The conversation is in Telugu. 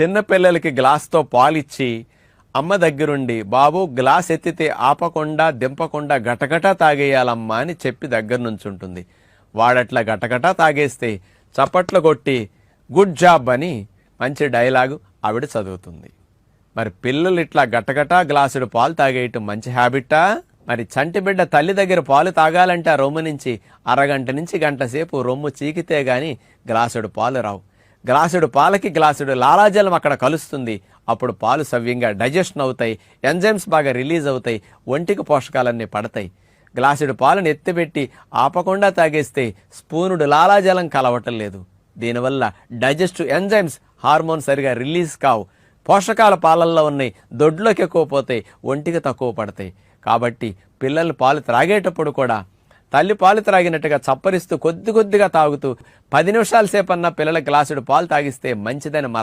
చిన్నపిల్లలకి గ్లాస్తో పాలిచ్చి అమ్మ దగ్గరుండి బాబు గ్లాస్ ఎత్తితే ఆపకుండా దింపకుండా గటగట తాగేయాలమ్మా అని చెప్పి దగ్గర నుంచి ఉంటుంది వాడట్లా గటగట తాగేస్తే చప్పట్లు కొట్టి గుడ్ జాబ్ అని మంచి డైలాగు ఆవిడ చదువుతుంది. మరి పిల్లలు ఇట్లా గటగటా గ్లాసుడు పాలు తాగేయటం మంచి హ్యాబిటా? మరి చంటి బిడ్డ తల్లి దగ్గర పాలు తాగాలంటే ఆ రొమ్ము నుంచి అరగంట నుంచి గంట సేపు రొమ్ము చీకితే గాని గ్లాసుడు పాలు రావు. గ్లాసుడు పాలకి గ్లాసుడు లాలాజలం అక్కడ కలుస్తుంది. అప్పుడు పాలు సవ్యంగా డైజెషన్ అవుతాయి ఎంజైమ్స్ బాగా రిలీజ్ అవుతాయి ఒంటికి పోషకాలన్నీ పడతాయి. గ్లాసుడు పాలను ఎత్తిపెట్టి ఆపకుండా తాగేస్తే స్పూనుడు లాలాజలం కలవటం లేదు. దీనివల్ల డైజెస్టివ్ ఎంజైమ్స్ హార్మోన్ సరిగా రిలీజ్ కావు. పోషకాల పాలల్లో ఉన్నాయి దొడ్లోకి ఎక్కువ పోతాయి ఒంటికి తక్కువ పడతాయి. కాబట్టి పిల్లలు పాలు త్రాగేటప్పుడు కూడా తల్లి పాలు త్రాగినట్టుగా చప్పరిస్తూ కొద్ది కొద్దిగా తాగుతూ పది నిమిషాల సేపన్నా పిల్లల గ్లాసుడు పాలు తాగిస్తే మంచిదని మర